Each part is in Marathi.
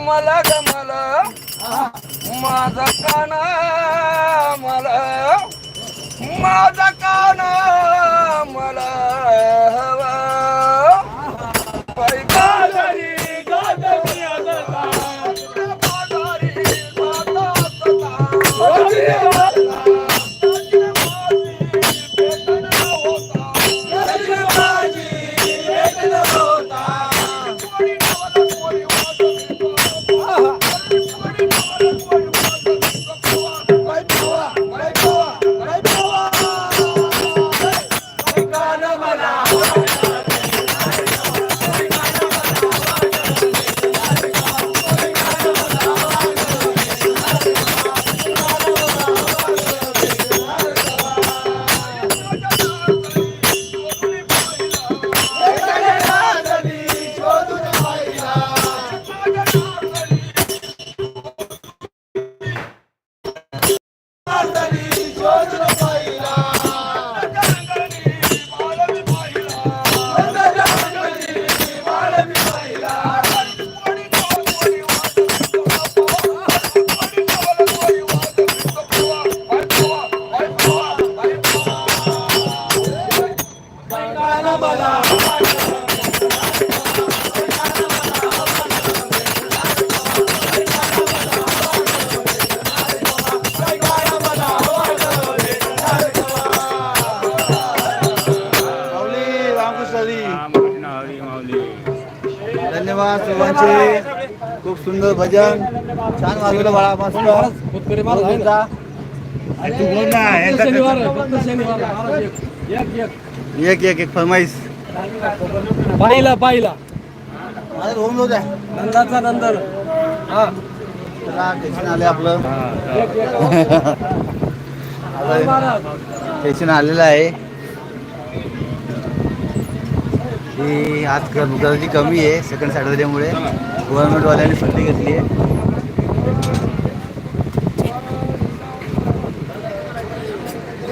मला गमला माझा काना मला माझा रामकृष्ण हरी. धन्यवाद सर्वांचे. खूप सुंदर भजन. छान वाजवलं बाळा मस्त. एक एक एक फरमाईश पाहिला पाहिला. होऊन जाऊ द्या. नंदाचा नंदन हा. चला टेन्शन आले आपलं. टेन्शन आलेलं आहे. की आज ग- गर्दी कमी आहे सेकंड सॅटर्डेमुळे गव्हर्नमेंटवाल्यांनी सुट्टी घेतली आहे.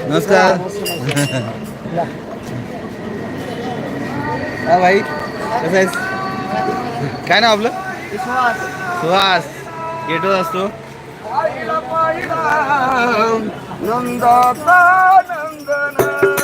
नमस्कार. हा भाई कसं आहेस? काय नाव आपलं? सुहास. गेटवर असतो नंदा नंदन.